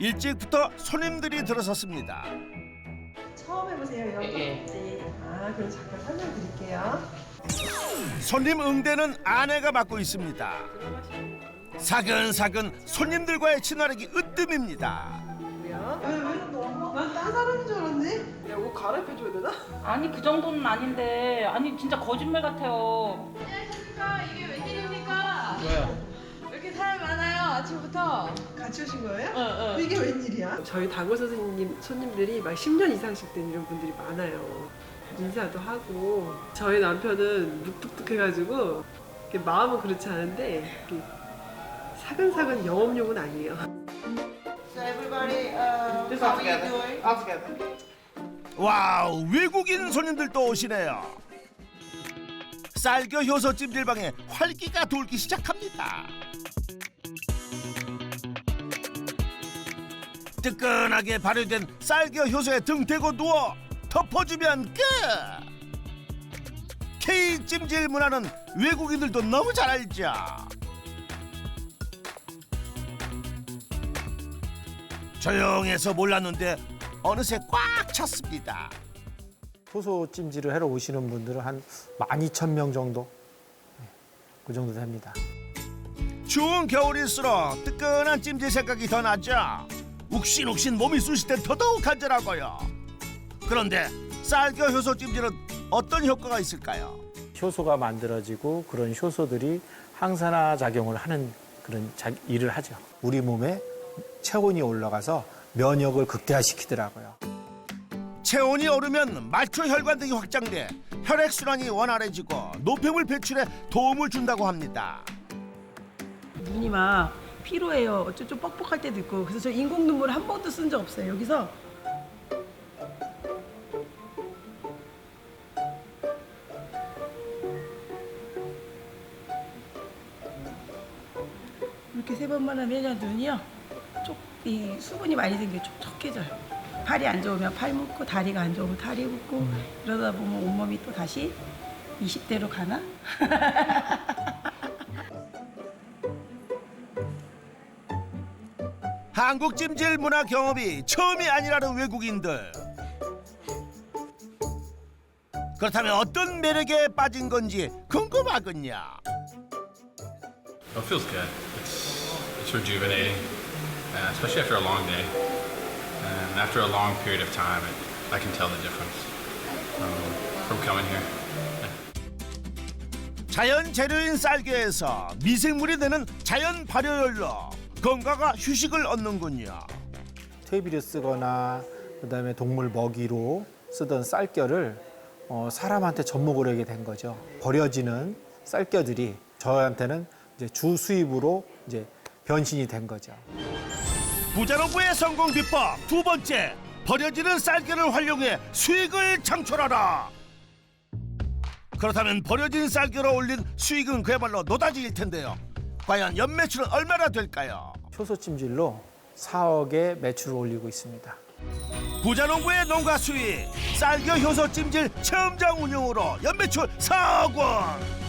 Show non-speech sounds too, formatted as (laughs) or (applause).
일찍부터 손님들이 들어섰습니다. 처음 해보세요, 이런 거? 예, 네. 아, 그럼 잠깐 설명드릴게요. 손님 응대는 아내가 맡고 있습니다. 사근사근 손님들과의 친화력이 으뜸입니다. 뭐야? 왜, 왜? 난딴 사람인 줄 알았네? 야, 옷 갈아입혀줘야 되나? 아니 그 정도는 아닌데 아니 진짜 거짓말 같아요. 안녕하십니까 이게 웬일입니까? 왜요? 왜 이렇게 사람 많아요 아침부터? 같이 오신 거예요? 응, 응. 이게 웬일이야? 저희 당구 선생님 손님들이 막 10년 이상씩 된 이런 분들이 많아요. 인사도 하고 저희 남편은 묵뚝뚝해가지고 이렇게 마음은 그렇지 않은데 이렇게 사근사근 영업용은 아니에요. So everybody, uh, Just how are you together. doing? All together. 와우 외국인 손님들도 오시네요. 쌀겨 효소 찜질방에 활기가 돌기 시작합니다. 뜨끈하게 발효된 쌀겨 효소에 등 대고 누워 덮어주면 끝. K 찜질 문화는 외국인들도 너무 잘 알죠. 조용해서 몰랐는데 어느새 꽉 찼습니다. 효소 찜질을 하러 오시는 분들은 한 12,000명 정도? 네, 그 정도 됩니다. 추운 겨울일수록 뜨끈한 찜질 생각이 더 나죠. 욱신욱신 몸이 쑤실 땐 더더욱 간절하고요. 그런데 쌀겨 효소 찜질은 어떤 효과가 있을까요? 효소가 만들어지고 그런 효소들이 항산화 작용을 하는 그런 자- 일을 하죠. 우리 몸에 체온이 올라가서 면역을 극대화시키더라고요. 체온이 오르면 말초 혈관 등이 확장돼 혈액 순환이 원활해지고 노폐물 배출에 도움을 준다고 합니다. 눈이 막 피로해요. 어쩌 좀 뻑뻑할 때도 있고. 그래서 저 인공 눈물 한 번도 쓴 적 없어요. 여기서 이렇게 세 번만 하면 그냥 눈이요. 쪽, 이 수분이 많이 생겨 촉촉해져요. 팔이 안 좋으면 팔 붓고 다리가 안 좋으면 다리 붓고 이러다 보면 온몸이 또 다시 20대로 가나? (laughs) 한국 찜질 문화 경험이 처음이 아니라는 외국인들. 그렇다면 어떤 매력에 빠진 건지 궁금하군요. Oh, it feels good. It's, it's rejuvenating, uh, especially after a long day. And after a long period of time, it, I can tell the difference from, from coming here. 자연 재료인 쌀겨에서 미생물이 되는 자연 발효열로 건강과 휴식을 얻는군요. 퇴비를 쓰거나 그다음에 동물 먹이로 쓰던 쌀겨를 어, 사람한테 접목을 하게 된 거죠. 버려지는 쌀겨들이 저한테는 이제 주 수입으로 이제 변신이 된 거죠. 부자농부의 성공 비법 두 번째 버려지는 쌀겨를 활용해 수익을 창출하라. 그렇다면 버려진 쌀겨로 올린 수익은 그야말로 노다지일 텐데요. 과연 연매출은 얼마나 될까요? 효소 찜질로 4억의 매출을 올리고 있습니다. 부자농부의 농가 수익 쌀겨 효소 찜질 체험장 운영으로 연매출 4억 원.